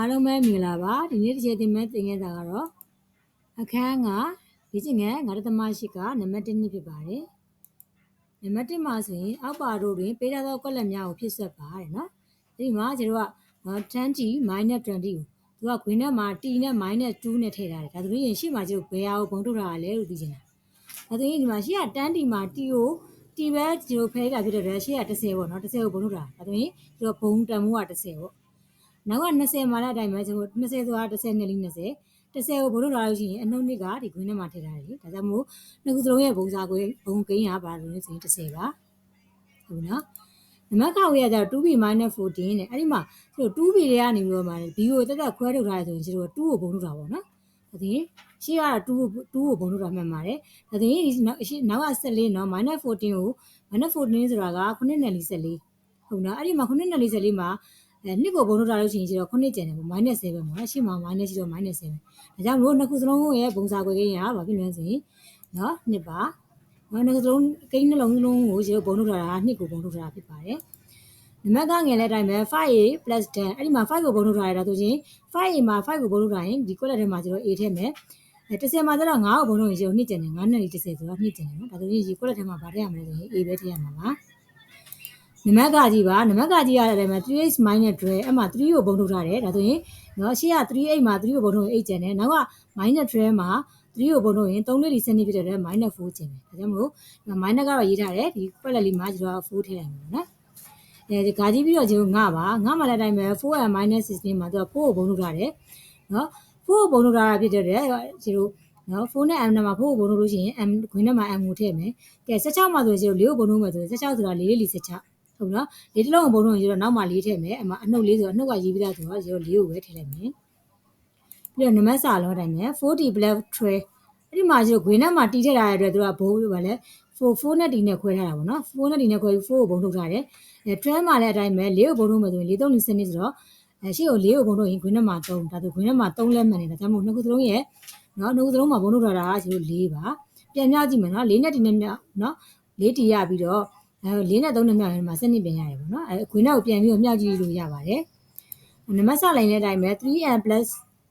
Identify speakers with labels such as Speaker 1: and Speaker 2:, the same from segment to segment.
Speaker 1: အားလုံးပဲမင်္ဂလာပါဒီနေ့တစ်ချက်သင်မဲ့သင်ခဲ့တာကတော့အခန်းကဒီကျင်ငယ်ငါးတမရှိကနံပါတ်1နှစ်ဖြစ်ပါတယ်နံပါတ်1မှာဆိုရင်အောက်ပါတို့တွင်ပေးထားသောကွက်လက်များကိုဖြစ်ဆက်ပါတဲ့နော်ဒီမှာကျွန်တော်က20 20ကိုသူကခွင်းထဲမှာ t နဲ့ -2 နဲ့ထည့်ထားတယ်ဒါဆိုရင်ရှေ့မှာကျွန်တော်ဘယ်ဟာကိုပုံထုတ်ထားရလဲလို့သိချင်တာဒါဆိုရင်ဒီမှာရှေ့က10 t မှာ t ကို t ပဲကျွန်တော်ဖဲတာဖြစ်တဲ့ရှေ့က30ပေါ့နော်30ကိုပုံထုတ်တာဒါဆိုရင်ကျွန်တော်ဘုံတန်မှုက30ပေါ့ နောက်က20မှာလည်းအတိုင်းပဲကျွန်တော်20ဆိုတာ30နဲ့လေး20 30ကိုဘုလို့လာလို့ရှိရင်အနှုတ်နှစ်ကဒီခွင်းထဲမှာထည့်ထားတယ်လေဒါကြောင့်မို့နှစ်ခုစလုံးရဲ့ဘုံစာကိုဘုံကိန်းကဘာလို့လဲဆိုရင်30ပါဟုတ်နော်နမခဝေးရကြတော့ 2b 14နဲ့အဲ့ဒီမှာသူတို့ 2b တွေကနေပြီးတော့မှ b ကိုတက်တက်ခွဲထုတ်ထားတယ်ဆိုရင်ကျွန်တော်2ကိုဘုံထုတ်တာပေါ့နော်ဒါသိရင်ရှေ့ကတော့2ကို2ကိုဘုံထုတ်တာမှန်ပါတယ်ဒါသိရင်ရှေ့နောက်က14နော် -14 ကို -14 ဆိုတာက9နဲ့44ဟုတ်နော်အဲ့ဒီမှာ9နဲ့44မှာ အဲနှစ်ကိုဘုံထုတ်ထားလို့ရှိရင်ကျတော့9ကျန်တယ်ပေါ့ -7 ပေါ့နော်ရှေ့မှာ minus ရှိတော့ -7 ဒါကြောင့်မလို့နှစ်ခုစလုံးရဲ့ဘုံစာခွဲကိန်းကဘာဖြစ်လဲဆိုရင်နော်နှစ်ပါနော်နှစ်ခုစလုံးကိန်းနှလုံးလုံးကိုကျတော့ဘုံထုတ်ထားတာနှစ်ကိုဘုံထုတ်ထားတာဖြစ်ပါတယ်နံပါတ်ကငယ်တဲ့အတိုင်းပဲ 5a 10အဲ့ဒီမှာ5ကိုဘုံထုတ်ထားရတာဆိုရင် 5a မှာ5ကိုဘုံထုတ်ထားရင်ဒီ column ထဲမှာကျတော့ a ထည့်မယ်အဲ30မှာကျတော့9ကိုဘုံထုတ်ရင်ကျတော့2ကျန်တယ်9နဲ့30ဆိုတော့2ကျန်တယ်နော်ဒါဆိုရင်ဒီ column ထဲမှာဗာထည့်ရမယ်ဆိုရင် a ပဲထည့်ရမှာပါ နမကကြီးပါနမကကြီးရတယ်မှာ 3x minus 12အဲ့မှာ3ကိုဘုံထုတ်ထားတယ်ဒါဆိုရင်နော်ရှေ့က38မှာ3ကိုဘုံထုတ်ရင်8ကျန်တယ်နောက်က minus 12မှာ3ကိုဘုံထုတ်ရင်3လေးဒီစနစ်ဖြစ်တဲ့အတွက် minus 4ကျန်တယ်ဒါကြောင့်မလို့ minus ကတော့ရေးထားတယ်ဒီပတ်လက်လေးမှာကျွန်တော်4ထည့်လိုက်မယ်နော်အဲဒီဂါကြီးပြီးတော့ကျွန်တော်ငါပါငါမှလည်းအတိုင်းပဲ4 and minus 16မှာသူက4ကိုဘုံထုတ်ထားတယ်နော်4ကိုဘုံထုတ်ထားတာဖြစ်တဲ့အတွက်ကျွန်တော်နော်4နဲ့ m နဲ့မှာ4ကိုဘုံထုတ်လို့ရှိရင် m ခွင်းထဲမှာ m ကိုထည့်မယ်ကဲ16မှာဆိုရင်ကျွန်တော်4ကိုဘုံထုတ်မယ်ဆိုရင်16ဆိုတာ4လေး46 ဟုတ်နော်လေးတစ်လုံးဘုံတော့ရေတော့နောက်မှလေးထည့်မယ်အမအနှုတ်လေးဆိုအနှုတ်ကရေးပြီးသားဆိုတော့ရေတော့လေးကိုပဲထည့်လိုက်မယ်ပြီးတော့နမစာလုံးတိုင်းမယ်40 black tray အဲ့ဒီမှာကျတော့ green နဲ့မှာတီးထည့်ထားတဲ့အတွက်သူကဘိုးဘာလဲ4 4နဲ့တီနဲ့ခွဲထားတာပေါ့နော်4နဲ့တီနဲ့ခွဲပြီး4ကိုဘုံထုတ်ထားတယ်အဲ trend မှာလည်းအတိုင်းပဲ4ကိုဘုံထုတ်မယ်ဆိုရင်4 3 2စနစ်ဆိုတော့အဲရှေ့ကို4ကိုဘုံထုတ်ရင် green နဲ့မှာ3ဒါဆို green နဲ့မှာ3လက်မှန်နေတာဒါမှမဟုတ်နှစ်ခုစလုံးရဲ့နော်နှစ်ခုစလုံးမှာဘုံထုတ်ထားတာကကျတော့4ပါပြန်မြောက်ကြည့်မယ်နော်4နဲ့တီနဲ့မြောက်နော်4တီရပြီးတော့ အဲ၄နဲ့၃နဲ့မြောက်ရင်မှာစနစ်ပြင်ရတယ်ပေါ့နော်အဲခွေနောက်ကိုပြန်ပြီးတော့မြောက်ကြည့်လို့ရပါတယ်နံပါတ်စလိုင်းတဲ့အတိုင်းပဲ 3n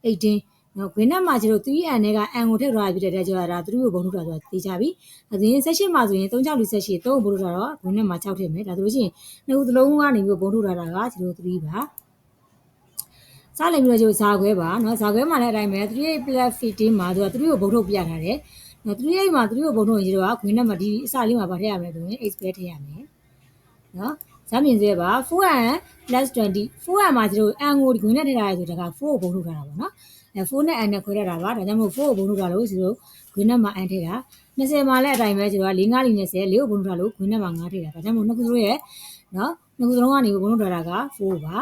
Speaker 1: 18နော်ခွေနောက်မှာကျတော့ 3n နဲ့က n ကိုထည့်ထားပြီးတဲ့ကြောဒါ3ကိုဘုံထုတ်တာဆိုတာသိကြပြီ။ဒါဆိုရင်16မှာဆိုရင်3 6 4 18 3ကိုဘုံထုတ်တာတော့ခွေနောက်မှာ6ထည့်မယ်။ဒါဆိုလို့ရှိရင်နှစ်ခုသလုံးကနေပြီးဘုံထုတ်ထားတာကကျတော့3ပါ။စားလိုက်ပြီးတော့ကျဇာခွဲပါနော်ဇာခွဲမှာလည်းအတိုင်းပဲ3 15မှာသူက3ကိုဘုံထုတ်ပြထားတယ်။ နော်38မှာ38ဘုံထုတ်ရင်တို့ကခွင်းထဲမှာဒီအစလေးမှာဗာထည့်ရမယ်ဆိုရင် x ပဲထည့်ရမယ်နော်ဇာမြင်စေပါ 4n +20 4n မှာတို့ n ကိုဒီခွင်းထဲထည့်ထားရဆိုတော့4ကိုဘုံထုတ်ထားတာပေါ့နော်အဲ4နဲ့ n နဲ့ခွဲထားတာပါဒါကြောင့်မို့4ကိုဘုံထုတ်ထားလို့ဒီလိုခွင်းထဲမှာ n ထည့်တာ20မှာလည်းအတိုင်းပဲကျွန်တော်က4 5 20 4ကိုဘုံထုတ်ထားလို့ခွင်းထဲမှာ9ထည့်တာဒါကြောင့်မို့နှစ်ခုစလုံးရဲ့နော်နှစ်ခုစလုံးကနေဘုံထုတ်ထားတာက4ပါ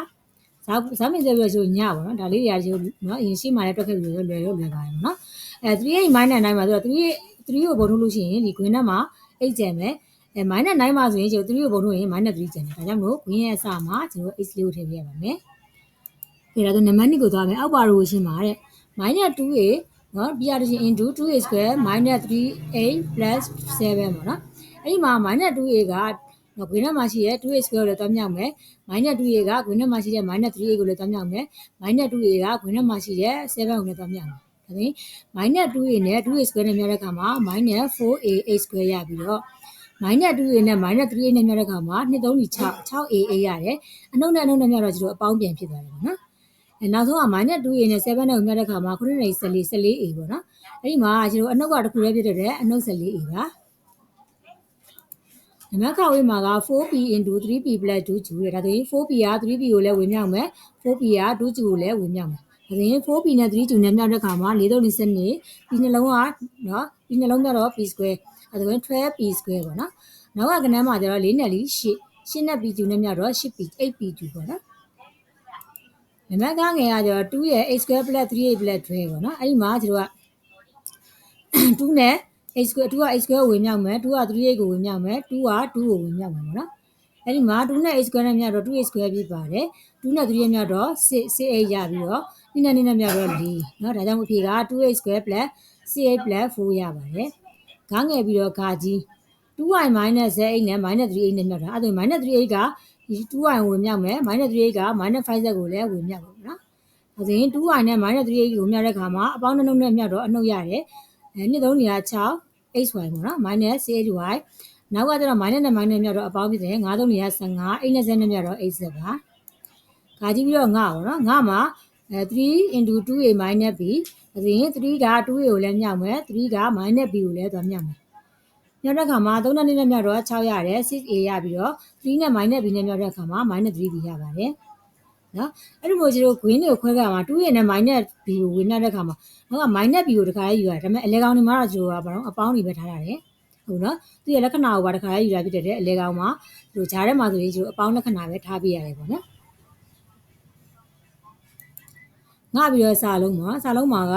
Speaker 1: ဇာဇာမြင်စေပြီးဆိုညပါနော်ဒါလေးတွေကကျွန်တော်နော်အရင်ရှိမှလည်းတွက်ခဲ့ပြီးလွယ်လွယ်လွယ်ပါတယ်နော် အဲ38 minus 9မှာဆိုတော့38 3ကိုပုံထုတ်လို့ရှိရင်ဒီ green နဲ့မှာ8ကျန်မယ်အဲ minus 9မှာဆိုရင်ကျွန်တော်3ကိုပုံထုတ်ရင် minus 3ကျန်တယ်ဒါကြောင့်မလို့ green ရဲ့အစမှာကျွန်တော် x လေးကိုထည့်ပြရပါမယ်။ဒါတော့နံပါတ်2ကိုသွားမယ်အောက်ပါရိုးရှင်းပါတဲ့ minus 2a နော်ပြရတဲ့ချင်း into 2a square minus 3a plus 7ပေါ့နော်အဲ့ဒီမှာ minus 2a ကနော် green မှာရှိရဲ 2a square ကိုလည်းတွားမြောက်မယ် minus 2a က green မှာရှိတဲ့ minus 3a ကိုလည်းတွားမြောက်မယ် minus 2a က green မှာရှိတဲ့7ကိုလည်းတွားမြောက်မယ် ဒါပြင် minus 2a နဲ့ 2a square နဲ့မြှတဲ့အခါမှာ minus 4a a square ရပြီးတော့ minus 2a နဲ့ minus 3a နဲ့မြှတဲ့အခါမှာ2 3 6 6a a ရတယ်အနှုတ်နဲ့အနှုတ်နဲ့မြှတော့ကျတော့အပေါင်းပြန်ဖြစ်သွားတယ်ပေါ့နော်အဲနောက်ဆုံးက minus 2a နဲ့7နဲ့မြှတဲ့အခါမှာ9နဲ့14 14a ပေါ့နော်အဲ့ဒီမှာကျတော့အနှုတ်ကတစ်ခုတည်းဖြစ်တဲ့အနှုတ် 14a ပါနံပါတ်ခဝေးမှာက 4p into 3p 2 2ရဒါဆိုရင် 4p က 3p ကိုလည်းဝင်မြောက်မယ် 4p က2 2ကိုလည်းဝင်မြောက်မယ် ဒါဆိုရင် 4p နဲ့3 2နဲ့မြောက်တဲ့ခါမှာ4 3 2နဲ့ဒီနှလုံးကနော်ဒီနှလုံးပြတော့ p square အဲဒါဆိုရင် 12p square ပေါ့နော်နောက်ကကဏ္ဍမှာကျတော့4နဲ့4 8 8နဲ့ p 2နဲ့မြောက်တော့ 8p 8p 2ပေါ့နော်နံပါတ်ကငယ်ကကျတော့2ရဲ့ x square plus 3a plus 12ပေါ့နော်အဲ့ဒီမှာကျတော့2နဲ့ x square 2က x square ကိုဝင်မြောက်မယ်2က 3a ကိုဝင်မြောက်မယ်2က2ကိုဝင်မြောက်မယ်ပေါ့နော်အဲ့ဒီမှာ2နဲ့ x square နဲ့မြောက်တော့ 2a square ဖြစ်ပါတယ်2နဲ့3ရဲ့မြောက်တော့6 6a ရပြီးတော့ နိနဲ့နိနဲ့မြောက်တော့4เนาะဒါကြောင့်အဖြေက 2a square plus 6a plus 4ရပါတယ်ဂါငယ်ပြီးတော့ဂါကြီး 2y minus z8 နဲ့ minus 3a နဲ့မြောက်တာအဲ့ဒါ minus 3a ကဒီ 2y ဝင်မြောက်မယ် minus 3a က minus 5z ကိုလည်းဝင်မြောက်ပါเนาะ ဒါဆိုရင် 2y နဲ့ -3x ကိုမြောက်တဲ့အခါမှာအပေါင်းနှုတ်နဲ့မြောက်တော့အနှုတ်ရတယ်အဲနှစ်သုံးနေရာ6 xy ပေါ့နော် -6hy နောက်ကကျတော့ minus နဲ့ minus မြောက်တော့အပေါင်းဖြစ်တယ်9သုံးနေရာ15 x နဲ့ z နဲ့မြောက်တော့ xz ပါခါကြည့်ပြီးတော့ငါပေါ့နော်ငါမှာ အဲ3 into 2a minus b ဒါဆိုရင်3က 2a ကိုလည်းမြောက်မယ်3က minus b ကိုလည်းသွားမြောက်မယ်မြောက်တဲ့အခါမှာ3နဲ့2နဲ့မြောက်တော့6ရတယ် 6a ရပြီးတော့3နဲ့ minus b နဲ့မြောက်တဲ့အခါမှာ minus 3b ရပါတယ်နော်အဲ့ဒီလိုကျတော့ green ကိုခွဲကြမှာ2ရနဲ့ minus b ကိုဝင်မြောက်တဲ့အခါမှာနောက်က minus b ကိုတခါရေးယူရတယ်ဒါပေမဲ့အလဲကောင်တွေမှာတော့ကျတော့ဘာလို့အပေါင်းတွေပဲထားရတယ်ဟုတ်နော်သူရဲ့လက္ခဏာကိုပါတခါရေးယူတာဖြစ်တဲ့အလဲကောင်မှာသူဂျားထဲမှာဆိုရင်ကျတော့အပေါင်းလက္ခဏာပဲထားပြရတယ်ပေါ့နော် ငါပြီးတော့စာလုံးမှာစာလုံးမှာက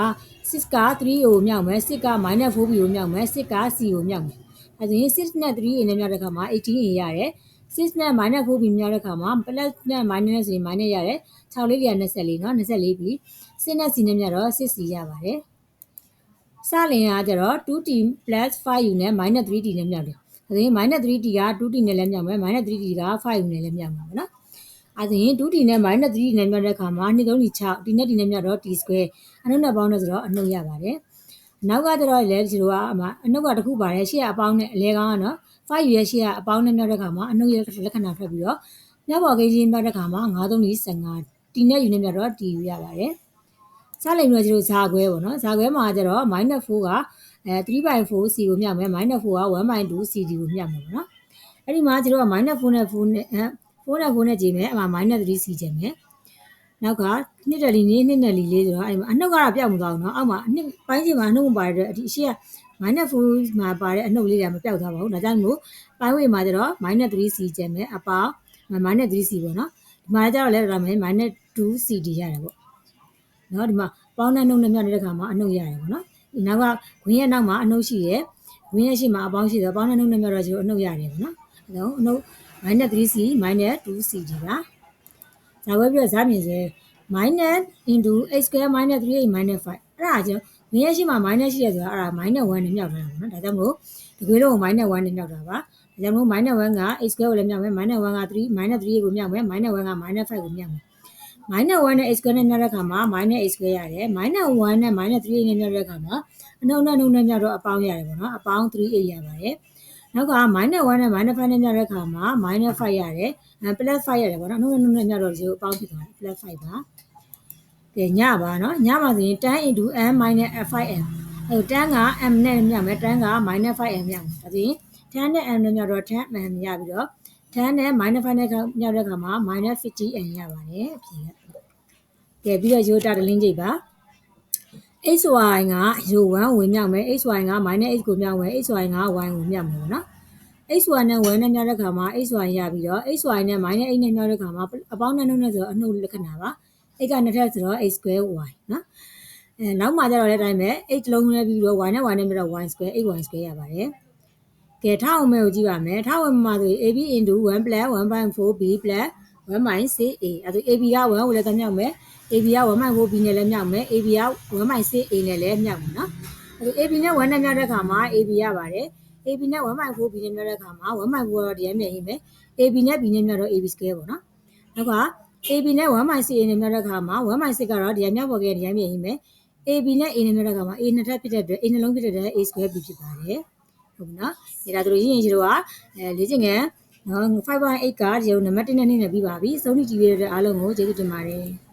Speaker 1: 6က3ကိုမြောက်မယ်6က -4b ကိုမြောက်မယ်6က c ကိုမြောက်မယ်အဲဒါရင်6နဲ့3နဲ့မြောက်တဲ့အခါမှာ18ရရတယ်6နဲ့ -4b မြောက်တဲ့အခါမှာ plus နဲ့ minus နဲ့ဆိုရင် minus ရတယ်6လေးတွေက24เนาะ24ပြီ6နဲ့ c နဲ့မြောက်တော့ 6c ရပါတယ်စလင်ကကျတော့ 2t 5u နဲ့ 3t နဲ့မြောက်တယ်ဒါဆိုရင် 3t က 2t နဲ့လည်းမြောက်မယ် 3t က 5u နဲ့လည်းမြောက်မှာပေါ့နော် အဲဒါရင် 2t နဲ့ 3t နဲ့မြောက်တဲ့အခါမှာ2 3 6 t နဲ့ t နဲ့မြောက်တော့ t square အနှုတ်နဲ့ပေါင်းတော့ဆိုတော့အနှုတ်ရပါတယ်နောက်ကကျတော့လေဒီလိုကအမအနှုတ်ကတစ်ခုပါတယ်ရှေ့ကအပေါင်းနဲ့အလဲကောင်းကနော်5ရဲ့ရှေ့ကအပေါင်းနဲ့မြောက်တဲ့ခါမှာအနှုတ်ရဲ့လက္ခဏာထွက်ပြီးတော့မြောက်ပေါ်ကိန်းချင်းမြောက်တဲ့ခါမှာ9 3 15တီနဲ့ယူနဲ့မြောက်တော့တီယူရပါတယ်စလိမ်ပြီးတော့ကျတို့ဇာခွဲပေါ့နော်ဇာခွဲမှာကျတော့ -4 ကအဲ3/4 c ကိုမြောက်မယ် -4 က1/2 cd ကိုမြောက်မယ်ပေါ့နော်အဲ့ဒီမှာကျတို့က -4 နဲ့4နဲ့ 4နဲ့4နဲ့4နဲ့ကြည့်မယ်အမှ -3c ကျင်မယ်နောက်ကနှစ်တယ်လီနေနှစ်နယ်လီလေးဆိုတော့အဲ့မှာအနှုတ်ကတော့ပြောက်မသွားဘူးเนาะအောက်မှာအနှစ်ပိုင်းချိန်မှာအနှုတ်မပါတဲ့အတွက်ဒီအရှိက -4 မှာပါတဲ့အနှုတ်လေးတွေကမပြောက်သွားပါဘူးဒါကြောင့်မို့ပိုင်းဝေမှာကျတော့ -3c ကျန်မယ်အပေါင်း -3c ပေါ့နော်ဒီမှာကျတော့လဲဒါမယ် -2cd ရတယ်ပေါ့နော်ဒီမှာပေါင်းတဲ့နှုတ်နဲ့မြောက်နေတဲ့ခါမှာအနှုတ်ရတယ်ပေါ့နော်ဒီနောက်ကဂွင်းရဲ့နောက်မှာအနှုတ်ရှိတယ်ဂွင်းရဲ့ရှိမှာအပေါင်းရှိတယ်ပေါင်းတဲ့နှုတ်နဲ့မြောက်တော့ကျတော့အနှုတ်ရတယ်ပေါ့နော်အဲတော့အနှုတ် -3c -2cd ပါဒါဝဲပြီးတော့ဇာမြင်စေ minus into x square minus 3x minus 5အဲ့ဒါကြောင့်ငရရှိမှာ minus ရှိရဆိုတာအဲ့ဒါ minus 1နဲ့မြောက်ထားတာပေါ့နော်ဒါကြောင့်မို့ဒီကွေးလုံးကို minus 1နဲ့မြောက်တာပါဒါကြောင့်မို့ minus 1က x square ကိုလည်းမြောက်မယ် minus 1က3 minus 3ကိုမြောက်မယ် minus 1က minus 5ကိုမြောက်မယ် minus 1နဲ့ x square နဲ့မြောက်တဲ့အခါမှာ minus x square ရတယ် minus 1နဲ့ minus 3နဲ့မြောက်တဲ့အခါမှာအနှုတ်နဲ့နှုတ်နဲ့မြောက်တော့အပေါင်းရတယ်ပေါ့နော်အပေါင်း 3a ရပါတယ် နောက်က minus 1နဲ့ minus 5နဲ့မြောက်တဲ့အခါမှာ minus 5ရတယ်အဲ plus 5ရတယ်ပေါ့နော်အနှုတ်နဲ့နှုတ်နဲ့မြောက်တော့0အပေါင်းဖြစ်သွားတယ် plus 5ပါကဲညပါနော်ညပါဆိုရင် tan into m minus f5m အဲ tan က m နဲ့မြောက်မယ် tan က minus 5m မြောက်မယ်ဒါဆိုရင် tan နဲ့ m နဲ့မြောက်တော့ tan m ရပြီးတော့ tan နဲ့ minus 5နဲ့မြောက်တဲ့အခါမှာ minus 50m ရပါတယ်အပြင်ကဲပြီးတော့ iota တလင်းကြိတ်ပါ xy က rho 1ဝင်မြောက်မယ် xy က minus x ကိုမြောက်မယ် xy က y ကိုမြောက်မယ်ပေါ့နော် xy နဲ့ y နဲ့မြောက်တဲ့ခါမှာ xy ရပြီးတော့ xy နဲ့ minus x နဲ့မြောက်တဲ့ခါမှာအပေါင်းနဲ့နှုတ်နဲ့ဆိုတော့အနှုတ်လက္ခဏာပါ x ကနှစ်ထပ်ဆိုတော့ x square y နော်အဲနောက်မှာကျတော့လည်းအတိုင်းပဲ x လုံးနဲ့ပြီးတော့ y နဲ့ y နဲ့ပြီးတော့ y square 8y square ရပါတယ်ကဲထားအောင်မဲကိုကြည့်ပါမယ်ထားဝင်မှာဆိုရင် ab * 1 1/4 b 1 minus a အဲဒါ ab က1ကိုလည်းတမြောက်မယ် ab က1 minus 4b နဲ့လည်းမြောက်မယ် ab က1 minus a နဲ့လည်းမြောက်မယ်နော်အဲ ab နဲ့1နဲ့မြောက်တဲ့အခါမှာ ab ရပါတယ် ab နဲ့1 minus 4b နဲ့မြောက်တဲ့အခါမှာ1 minus 4တော့ဒီအမြဲရေးမယ် ab နဲ့ b နဲ့မြောက်တော့ ab square ပေါ့နော်နောက်က AB နဲ့ 1/6နဲ့မြောက်တဲ့အခါမှာ1/6ကတော့ဒီအမြောက်ပေါ်ကဒီအမြင်ရေးမယ် AB နဲ့ A နဲ့မြောက်တဲ့အခါမှာ A နှစ်ထပ်ဖြစ်တဲ့အတွက် A နှလုံးဖြစ်တဲ့အတွက် A square B ဖြစ်ပါတယ်ဟုတ်ပြီနော်ဒါဒါတို့ရင်းရင်တို့ကအဲလေ့ကျင့်ငယ် နော်5.8ကဒီနံပါတ်1နဲ့2နဲ့ပြီးပါပြီစုံးကြည့်ရတဲ့အားလုံးကိုကျေးဇူးတင်ပါတယ်